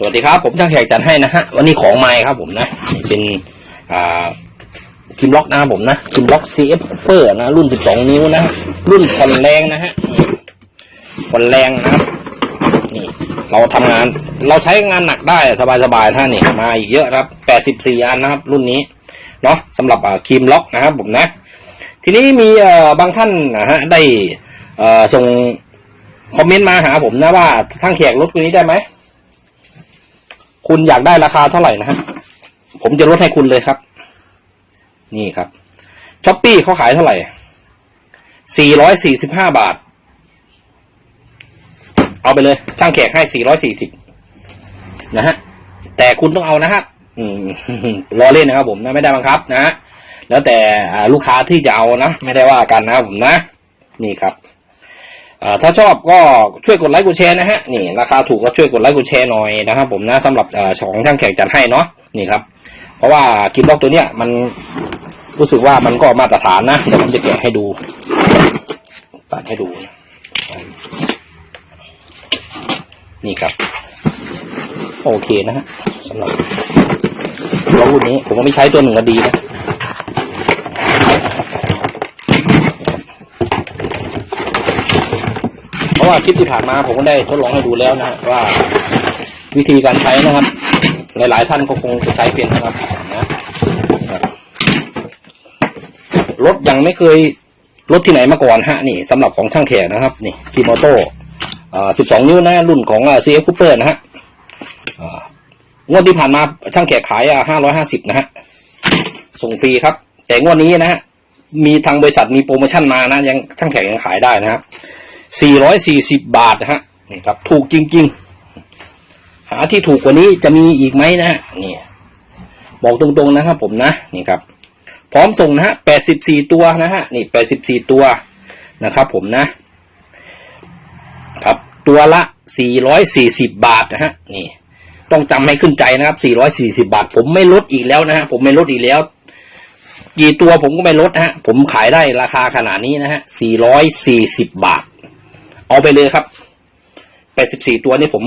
สวัสดีครับ ผมช่างแขกจัดให้นะฮะวันนี้ของไม้ครับผมนะเป็นอ่าคิมล็อกนะครับผมนะคิมล็อก CF Upper นะรุ่น 12 นิ้วนะรุ่นผ่อนแรงนะฮะผ่อนแรงนะครับนี่เราทำงานเราใช้งานหนักได้สบายๆท่านนี่มาอีกเยอะครับ 84 อันนะครับ รุ่นนี้เนาะสำหรับอ่าคิมล็อกนะครับผมนะ ทีนี้มีเอ่อบางท่านนะฮะได้เอ่อส่งคอมเมนต์มาหาผมนะว่าช่างแขกรถตัวนี้ได้ไหม คุณอยากได้ราคาเท่าไหร่นะฮะผมจะลดให้คุณเลยครับ นี่ครับช้อปปี้เขาขายเท่าไหร่445บาท เอาไปเลยช่างแขกให้440นะฮะ แต่คุณต้องเอานะฮะอืมรอเล่นนะครับผมนะไม่ได้บังคับนะฮะแล้วแต่ลูกค้าที่จะเอานะ ไม่ได้ว่ากันนะครับผมนะ นี่ครับ ถ้าชอบก็ช่วยกดไลค์กดแชร์นะฮะนี่ราคาถูกก็ช่วยกดไลค์กดแชร์หน่อยนะครับผมนะสำหรับอของช่างแขกจัดให้เนาะนี่ครับ เพราะว่ากินล็อกตัวเนี้ยมันรู้สึกว่ามันก็มาตรฐานนะเดี๋ยวผมจะแกะให้ดูปัดให้ดูนะนี่ครับ โอเคนะฮะสำหรับล็อกรุ่นนี้ผมก็ไม่ใช้ตัวหนึ่งก็ดีนะ เพราะ ว่าคลิปที่ผ่านมาผมก็ได้ทดลองให้ดูแล้วนะว่าวิธีการใช้นะครับ หลายๆท่านก็คงจะใช้เป็นนะครับนะรถยังไม่เคยรถที่ไหนมาก่อนฮะนี่สำหรับของช่างแขกนะครับ นี่คีโมโต้สิบสองนิ้วนะรุ่นของซีเอฟคูเปอร์นะฮะงวดที่ผ่านมาช่างแขกขายอะห้าร้อยห้าสิบนะฮะส่งฟรีครับ แต่งวดนี้นะฮะมีทางบริษัทมีโปรโมชั่นมานะยังช่างแขกยังขายได้นะครับ 440 บาทนะฮะนี่ครับ ถูกจริง ๆ หาที่ถูกกว่านี้จะมีอีกไหมนะฮะนี่บอกตรงๆนะครับผมนะนี่ครับ พร้อมส่งนะฮะ84 ตัวนะฮะนี่ 84 ตัวนะครับ ผมนะ ครับตัวละ 440 บาทนะฮะนี่ ต้องจำให้ขึ้นใจนะครับ 440 บาท ผมไม่ลดอีกแล้วนะฮะผมไม่ลดอีกแล้วกี่ตัวผมก็ไม่ลดนะฮะ ผมขายได้ราคาขนาดนี้นะฮะ 440 บาท เอาไปเลยครับ84ตัวนี่ผม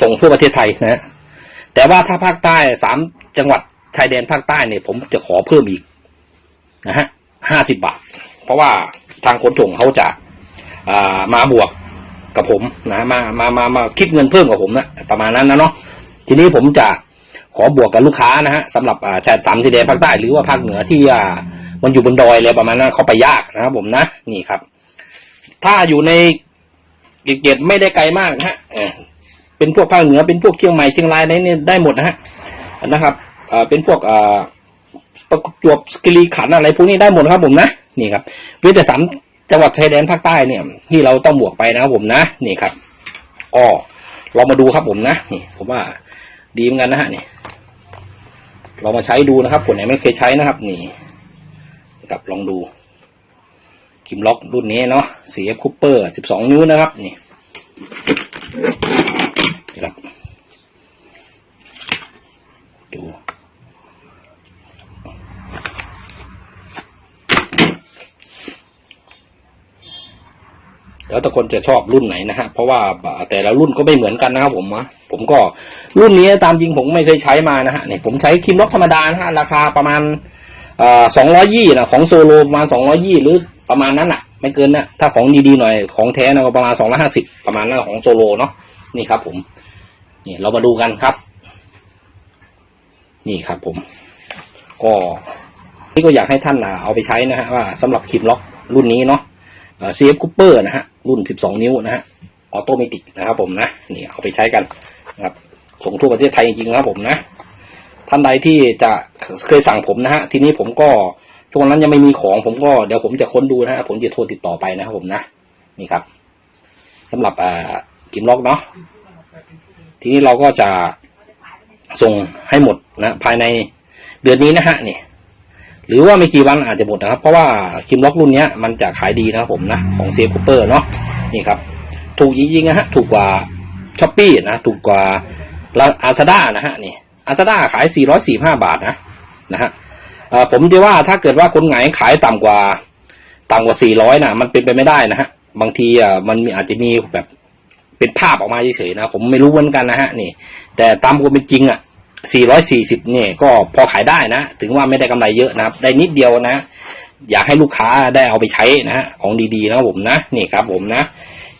ส่งทั่วประเทศไทยนะแต่ว่าถ้าภาคใต้สามจังหวัดชายแดนภาคใต้เนี่ยผมจะขอเพิ่มอีกนะฮะ50บาท เพราะว่าทางขนส่งเขาจะามาบวกกับผมนะมามามามาคิดเงินเพิ่มกับผมนะประมาณนั้นนะเนาะทีนี้ผมจะขอบวกกับลูกค้านะฮะสำหรับอ่าชายสามชายแดนภาคใต้หรือว่าภาคเหนือที่มันอยู่บนดอยเลยประมาณนั้นเขาไปยากนะครับผมนะนี่ครับ ถ้าอยู่ในเกตไม่ได้ไกลมากนะฮะเป็นพวกภาคเหนือเป็นพวกเชียงใหม่เชียงรายอะไรเนี่ได้หมดนะฮะนะครับเป็นพวกประจวบสกิรีขันอะไรพวกนี้ได้หมดครับผมนะนี่ครับเว้นแต่สามจังหวัดชายแดนภาคใต้เนี่ยที่เราต้องบวกไปนะครับผมนะนี่ครับก็เรามาดูครับผมนะนี่ผมว่าดีเหมือนกันนะฮะนี่ลองมาใช้ดูนะครับคนไหนไม่เคยใช้นะครับ นี่นะครับลองดู คิมล็อกรุ่นนี้เนาะ CF Cooper 12นิ้วนะครับ นี่ครับดูแล้วแต่คนจะชอบรุ่นไหนนะฮะ เพราะว่าแต่ละรุ่นก็ไม่เหมือนกันนะครับผมนะผมก็รุ่นนี้ตามจริงผมไม่เคยใช้มานะฮะเนี่ยผมใช้คิมล็อกธรรมดานะฮะราคาประมาณสองร้อยยี่นะของโซโลประมาณสองร้อยี่หรือ ประมาณนั้นอะไม่เกินนะถ้าของดีๆหน่อยของแท้นะก็ประมาณสองร้อยห้าสิบประมาณนั้นของโซโลเนาะนี่ครับ ผมนี่เรามาดูกันครับ นี่ครับ ผม ก็นี่ก็อยากให้ท่านเอาไปใช้นะฮะว่าสำหรับคิมล็อกรุ่นนี้เนาะซียฟคูเปอร์นะฮะรุ่น 12 นิ้วนะฮะออโตเมติกนะครับผมนะนี่เอาไปใช้กันนะครับส่งทั่วประเทศไทยจริงๆนะครับผมนะ ท่านใดที่จะเคยสั่งผมนะฮะทีนี้ผมก็ ช่วงนั้นยังไม่มีของผมก็เดี๋ยวผมจะค้นดูนะฮะผมจะโทรติดต่อไปนะครับผมนะนี่ครับสำหรับอ่ากิมล็อกเนาะทีนี้เราก็จะส่งให้หมดนะภายในเดือนนี้นะฮะนี่หรือว่าไม่กี่วันอาจจะหมดนะครับ เพราะว่าคิมล็อกรุ่นนี้มันจะขายดีนะครับผมนะของเซียคูเปอร์เนาะนี่ครับ ถูกจริงๆนะฮะถูกกว่าช้อปปี้นะถูกกว่าอาซาด้านะฮะนี่อาซาด้าขาย 445 บาทนะนะฮะ ผมจะว่าถ้าเกิดว่าคนไหนขายต่ำกว่า ต่ำกว่า400นะมันเป็นไปไม่ได้นะฮะบางทีอะมันมีอาจจะมีแบบเป็นภาพออกมาเฉยๆนะ ผมไม่รู้เหมือนกันนะฮะนี่ แต่ตามความเป็นจริงอะ440เนี่ยก็พอขายได้นะ ถึงว่าไม่ได้กำไรเยอะนะครับ ได้นิดเดียวนะ อยากให้ลูกค้าได้เอาไปใช้นะฮะของดีๆนะครับผมนะนี่ครับ ผมนะ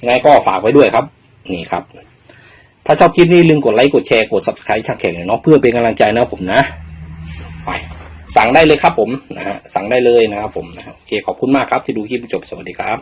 ยังไงก็ฝากไว้ด้วยครับ นี่ครับ ถ้าชอบคลิปนี้ลืมกดไลค์กดแชร์กด subscribe ช่างแข่งเนาะเพื่อเป็นกำลังใจนะผมนะ ไป สั่งได้เลยครับผมนะฮะสั่งได้เลยนะครับผมนะโอเคขอบคุณมากครับที่ดูคลิปจบสวัสดีครับ